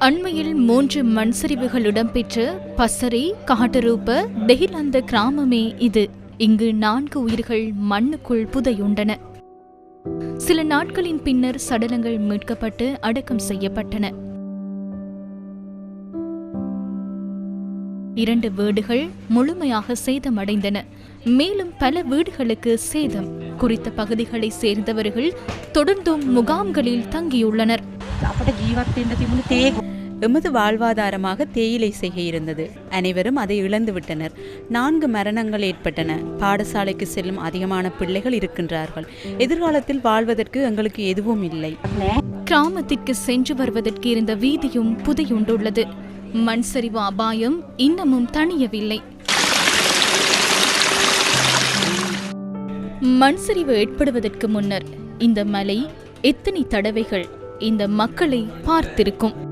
அண்மையில் மூன்று மண் சரிவுகள் இடம்பெற்ற பசரி காட்டரூப டெஹிலந்த கிராமமே இது இங்கு நான்கு உயிர்கள் மண்ணுக்குள் புதையுண்டன சில நாட்களின் பின்னர் சடலங்கள் மீட்கப்பட்டு அடக்கம் செய்யப்பட்டன இரண்டு வீடுகள் முழுமையாக சேதமடைந்தன மேலும் பல வீடுகளுக்கு சேதம் குறித்த பகுதிகளைச் சேர்ந்தவர்கள் தொடர்ந்தும் முகாம்களில் தங்கியுள்ளனர் අපට ජීවත් වෙන්න තිබුණ තේ எமது வாழ்வாதாரமாக தேயிலை செய்ய இருந்தது. அனைவரும் அதை இழந்துவிட்டனர் நான்கு மரணங்கள் ஏற்பட்டன. பாடசாலைக்கு செல்லும் அதிகமான பிள்ளைகள் இருக்கின்றார்கள். எதிர்காலத்தில் வாழ்வதற்கு எங்களுக்கு எதுவும் இல்லை. கிராமத்திற்கு சென்று வருவதற்கு இருந்த வீதியும் புதையுண்டுள்ளது. மண் சரிவு அபாயம் இன்னமும் தணியவில்லை. மண் சரிவு ஏற்படுவதற்கு முன்னர் இந்த மலை எத்தனை தடவைகள் இந்த மக்களை பார்த்திருக்கும்.